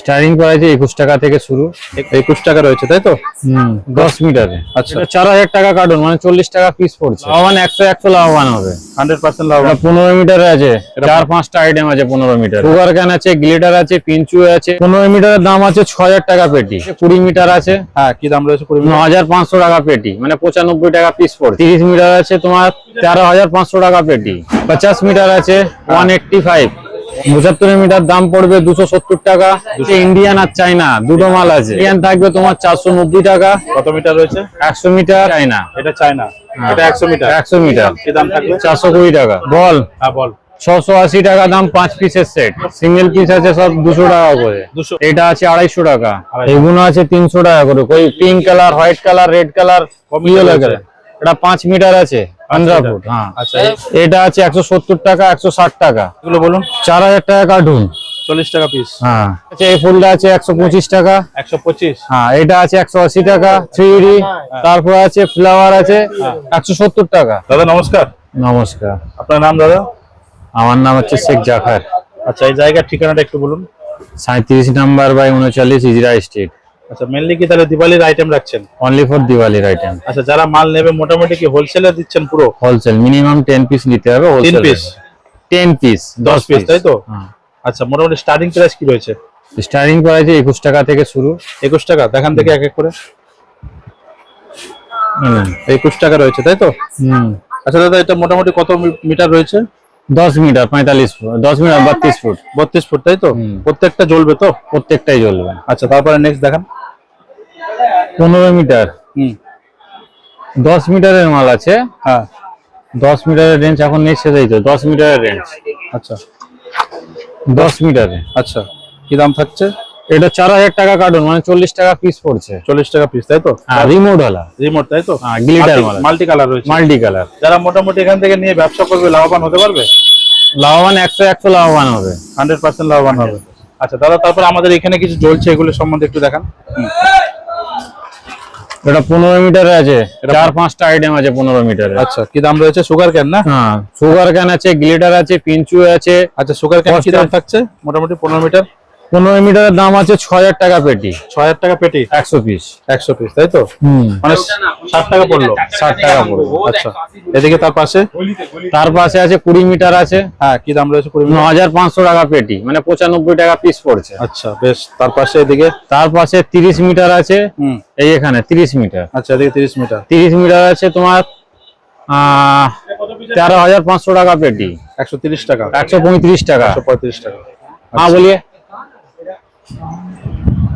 Starting price একুশ টাকা থেকে শুরু। একুশ টাকা রয়েছে তাই তো? হুম। দশ মিটারে আচ্ছা। চার হাজার টাকা কার্টুন মানে চল্লিশ টাকা পিস পড়ছে। লাভবান একশো একশো লাভবান হবে। হান্ড্রেড পার্সেন্ট লাভ পনেরো মিটারে আছে। চার পাঁচটা আইটেম আছে পনেরো মিটার সুগার ক্যান আছে গ্লিটার আছে পিঞ্চু আছে। পনেরো মিটারের দাম আছে ছ হাজার টাকা পেটি। কুড়ি মিটার আছে। হ্যাঁ কি দাম রয়েছে কুড়ি ন হাজার পাঁচশো টাকা পেটি মানে পঁচানব্বই টাকা পিস পড়ছে। তিরিশ মিটার আছে তোমার তেরো হাজার পাঁচশো টাকা পেটি। পঞ্চাশ মিটার আছে ওয়ান এইটটি ফাইভ পঁচাত্তর মিটার দাম পড়বে দুশো সত্তর টাকা। ইন্ডিয়ান আর চাইনা দুটো মাল আছে। ইন্ডিয়ান থাকবে তোমার চারশো নব্বই টাকা। কত মিটার রয়েছে? একশো মিটার। চাইনা এটা চায়না এটা একশো মিটার। একশো মিটার। দাম থাকবে? চারশো কুড়ি টাকা। বল। হ্যাঁ বল। ছশো আশি টাকা দাম পাঁচ পিসের সেট সিঙ্গেল পিস আছে সব দুশো টাকা করে। এটা আছে আড়াইশো টাকা। এগুলো আছে তিনশো টাকা করে। Pink colour white colour red colour yellow colour এটা পাঁচ মিটার আছে। পনেরো মিটার। ফুট হ্যাঁ। আচ্ছা এটা আছে একশো সত্তর টাকা একশো ষাট টাকা। এগুলো বলুন। চার হাজার টাকা কার্টুন। চল্লিশ টাকা পিস হ্যাঁ। আচ্ছা এই ফুলটা আছে একশো পঁচিশ টাকা। একশো পঁচিশ। হ্যাঁ এটা আছে একশো আশি টাকা থ্রি তারপর আছে ফ্লাওয়ার আছে একশো সত্তর টাকা। দাদা নমস্কার। নমস্কার। আপনার নাম দাদা? আমার নাম হচ্ছে শেখ জাফর। আচ্ছা এই জায়গার ঠিকানাটা একটু বলুন। সাঁত্রিশ নাম্বার বাই উনচল্লিশ ইজরা স্ট্রিট। আচ্ছা মেনলি কি তাহলে দিওয়ালির আইটেম রাখছেন? অনলি ফর দিওয়ালির আইটেম আচ্ছা যারা মাল নেবে মোটামুটি কি হোলসেলে দিচ্ছেন পুরো? হোলসেল মিনিমাম টেন পিস নিতে হবে হোলসেল পিস টেন পিস দশ পিস তাই তো? হ্যাঁ। আচ্ছা মোটামুটি স্টার্টিং প্রাইস কি রয়েছে? স্টার্টিং প্রাইস একুশ টাকা থেকে শুরু। একুশ টাকা দেখান থেকে এক এক করে। হুম। একুশ টাকা রয়েছে তাই তো? হুম। আচ্ছা দাদা এটা মোটামুটি কত মিটার রয়েছে? দশ মিটার পঁয়তাল্লিশ ফুট দশ মিটার বত্রিশ ফুট। বত্রিশ ফুট তাই তো? প্রত্যেকটা জ্বলবে তো? প্রত্যেকটাই জ্বলবে। আচ্ছা তারপরে নেক্সট দেখান। পনেরো মিটার। হুম। দশ মিটারের মাল আছে। হ্যাঁ। দশ মিটারের রেঞ্জ এখন নেই সেটাই তো দশ মিটারের রেঞ্জ আচ্ছা। দশ মিটারে। আচ্ছা। কি দাম থাকছে? এটা চার হাজার টাকা কার্টুন মানে চল্লিশ টাকা পিস পড়ছে। চল্লিশ টাকা পিস তাই তো? রিমোট ওয়ালা। রিমোট তাই তো? মাল। মাল্টি কালার রয়েছে। মাল্টি কালার যারা মোটামুটি এখান থেকে নিয়ে ব্যবসা করবে লাভবান হতে পারবে? লাভবান একশো একশো লাভবান হবে। হান্ড্রেড পার্সেন্ট লাভবান হবে। আচ্ছা দাদা তারপর আমাদের এখানে কিছু জ্বলছে এগুলো সম্বন্ধে একটু দেখান। হুম। এটা পনেরো মিটারে আছে। চার পাঁচটা আইটেম আছে পনেরো মিটারে। আচ্ছা কি দাম রয়েছে? সুগার ক্যান না? হ্যাঁ সুগার ক্যান আছে গ্লিটার আছে পিঞ্চু আছে। আচ্ছা সুগার ক্যান কি দাম থাকছে? মোটামুটি পনেরো মিটার? পনেরো মিটারের দাম আছে ছ হাজার টাকা পেটি। ছ হাজার টাকা পেটি? একশো পিস। একশো পিস তাই তো? মানে ষাট টাকা পড়ল। ষাট টাকা পড়ল আচ্ছা। এদিকে তার পাশে? তার পাশে আছে কুড়ি মিটার আছে। হ্যাঁ কি দাম রয়েছে কুড়ি ন হাজার পাঁচশো টাকা পেটি মানে পঁচানব্বই টাকা পিস পড়ছে। আচ্ছা বেশ তার পাশে এদিকে? তার পাশে তিরিশ মিটার আছে হুম। এই এখানে তিরিশ মিটার। আচ্ছা এদিকে তিরিশ মিটার। তিরিশ মিটার আছে তোমার আহ তেরো হাজার পাঁচশো টাকা পেটি। একশো তিরিশ টাকা। একশো পঁয়ত্রিশ টাকা। একশো পঁয়ত্রিশ টাকা। হ্যাঁ বলিয়ে।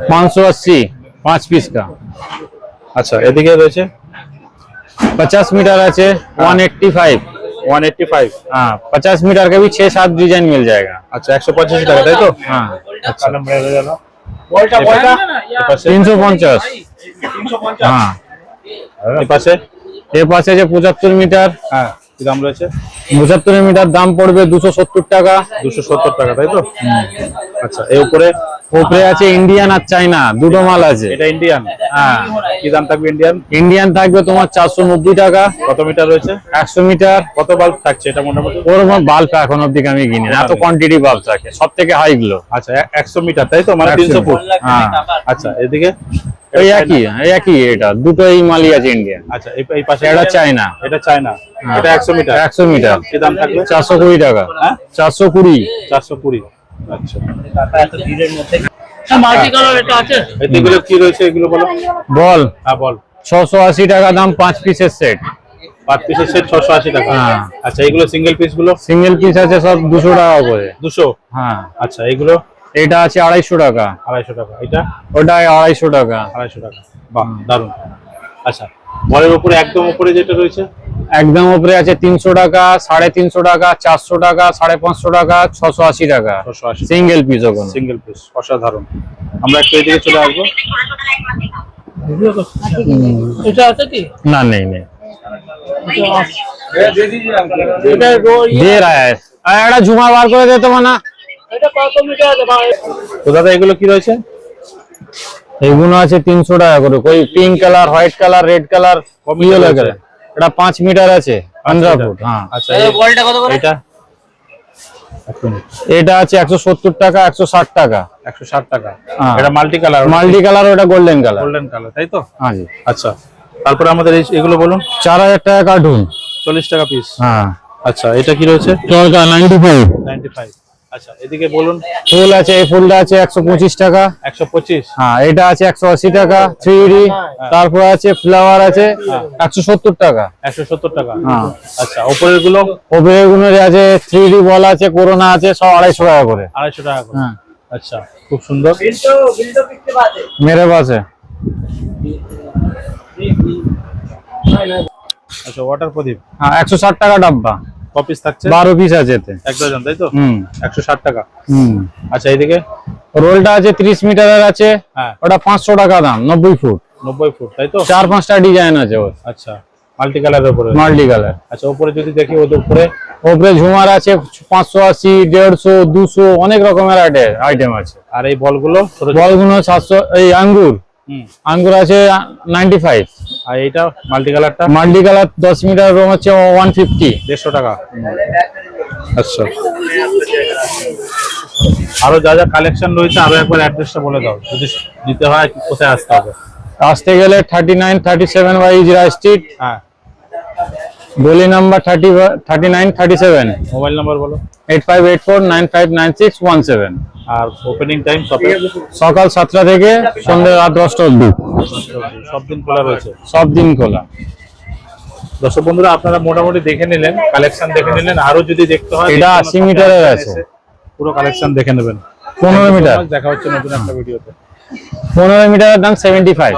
पाँच सौ अस्सी पाँच पीस का আচ্ছা এদিকে রয়েছে पचास मीटर আছে one eighty five one eighty five हाँ पचास मीटर का भी छह सात डिजाइन मिल जाएगा আচ্ছা একশো পঁচাশি টাকা তাই তো हाँ আচ্ছা এপাশে तीन सौ पचास हाँ এপাশে এর পাশে আছে পঁচাত্তর মিটার হ্যাঁ কি দাম রয়েছে? পঁচাত্তর মিটার দাম পড়বে দুশো সত্তর টাকা। দুশো সত্তর টাকা তাই তো? আচ্ছা এই উপরে? উপরে আছে ইন্ডিয়ান আর চাইনা দুটো মাল আছে। এটা ইন্ডিয়ান? হ্যাঁ। কি দাম থাকবে ইন্ডিয়ান? ইন্ডিয়ান থাকবে তোমার চারশো নব্বই টাকা। কত মিটার রয়েছে? একশো মিটার। কত বাল্ব থাকছে এটা মোটামুটি? ওর বাল্ব এখন অব্দি আমি কিনি না। এত কোয়ান্টিটি বাল্ব থাকে সব থেকে হাই গুলো আচ্ছা একশো মিটার তাই তো? মানে 100 তিনশো ফুট। হ্যাঁ। আচ্ছা এদিকে? এই একই এই একই এটা দুটোই মালই আছে ইন্ডিয়ান আচ্ছা এই এই পাশে এটা চায়না এটা চায়না এটা একশো মিটার। একশো মিটার। কি দাম থাকবে? চারশো কুড়ি টাকা। হ্যাঁ? চারশো কুড়ি। চারশো কুড়ি। আচ্ছা। মাল্টি কালার এটা আছে। এগুলো কি রয়েছে এগুলো বলো? বল। হ্যাঁ বল। ছশো আশি টাকা দাম পাঁচ পিসের সেট। পাঁচ পিসের সেট ছশো আশি টাকা। হ্যাঁ। আচ্ছা এগুলো সিঙ্গেল পিসগুলো? সিঙ্গেল পিস আছে সব দুশো টাকা করে। দুশো? হ্যাঁ। আচ্ছা এগুলো? এটা আছে আড়াইশো টাকা। আড়াইশো টাকা। এটা? ওটা আড়াইশো টাকা। আড়াইশো টাকা। বাহ দারুণ আচ্ছা বলের উপরে একদম উপরে যেটা রয়েছে? একদম উপরে আছে তিনশো টাকা সাড়ে তিনশো টাকা চারশো টাকা সাড়ে পাঁচশো টাকা ছশো আশি টাকা। ছশো আশি সিঙ্গেল পিস ওখানে সিঙ্গেল পিস অসাধারণ। আমরা একটু এদিকে চলে আসব। এটা আছে কি? না নেই নেই। এটা রো- দে রা হ্যায় আর একটা ঝুমা বার করে দে তো না এটা কত মিটার আছে ভাই। তো দাদা এগুলো কি রয়েছে? এগুলো আছে তিনশো টাকা করে। ওই pink colour white colour red colour yellow colour এটা পাঁচ মিটার আছে পনেরো ফুট হ্যাঁ। আচ্ছা এই এই- বলটা কত করে? এটা? এটা আছে একশো সত্তর টাকা একশো ষাট টাকা। একশো ষাট টাকা। হ্যাঁ। এটা মাল্টি কালার মাল্টি কালার ওটা গোল্ডেন কালার গোল্ডেন কালার তাই তো? হ্যাঁ জি। আচ্ছা তারপরে আমাদের এই- এগুলো বলুন। চার হাজার টাকা কার্টুন চল্লিশ টাকা পিস হ্যাঁ। আচ্ছা এটা কি রয়েছে? নাইনটি ফাইভ নাইনটি ফাইভ আচ্ছা এদিকে বলুন। ফুল আছে এই ফুলটা আছে একশো পঁচিশ টাকা। একশো পঁচিশ? হ্যাঁ এটা আছে একশো আশি টাকা থ্রি তারপর আছে ফ্লাওয়ার আছে একশো সত্তর টাকা। একশো সত্তর টাকা? হ্যাঁ। আচ্ছা ওপরেরগুলো ওপরেরগুলো আছে থ্রি ডি বল আছে করোনা আছে সব আড়াইশো টাকা করে। আড়াইশো টাকা করে। হ্যাঁ। আচ্ছা খুব সুন্দর। মেরে পাশে আচ্ছা ওয়াটার প্রদীপ। হ্যাঁ একশো ষাট টাকা ডাব্বা। কপিস থাকছে? বারো পিস আছে এতে। এক ডজন তাই তো? হুম। একশো ষাট টাকা। হুম। আচ্ছা এইদিকে? রোলটা আছে ত্রিশ মিটারের আছে। হ্যাঁ। ওটা পাঁচশো টাকা দাম নব্বই ফুট। নব্বই ফুট তাই তো? চার পাঁচটা ডিজাইন আছে ওর। আচ্ছা মাল্টি কালারের উপরে। মাল্টি কালার আচ্ছা উপরে যদি দেখি ওদের উপরে। ওপরে ঝুমার আছে পাঁচশো আশি দেড়শো দুশো অনেক রকমের আইটেম আছে। আর এই বলগুলো বলগুলো সাতশো এই আঙ্গুর। হুম। আঙ্গুর আছে নাইনটি ফাইভ আর এইটা মাল্টি কালারটা মাল্টি কালার দশ মিটার রোম হচ্ছে ওয়ান ফিফটি দেড়শো টাকা। আচ্ছা। আরও যা যা কালেকশন রয়েছে আরও একবার অ্যাড্রেসটা বলে দাও। যদি নিতে হয় কোথায় আসতে হবে? আসতে গেলে thirty nine thirty seven Y Ezra street হ্যাঁ। গলি number thirty thirty nine thirty seven. Mobile number বলো। Eight five eight four nine five nine six one seven. আর ওপেনিং টাইম সকাল সাতটা থেকে সন্ধ্যে রাত দশটা অব্দি সব দিন খোলা রয়েছে? সব দিন খোলা। দর্শক বন্ধুরা আপনারা মোটামুটি দেখে নিলেন কালেকশন দেখে নিলেন আরও যদি দেখতে হয় এটা যে কোনো 80 শপে মিটারের আছে। পুরো কালেকশন দেখে নেবেন। পনেরো মিটার দেখা হচ্ছে নতুন একটা ভিডিওতে। পনেরো মিটারের দাম সেভেন্টি ফাইভ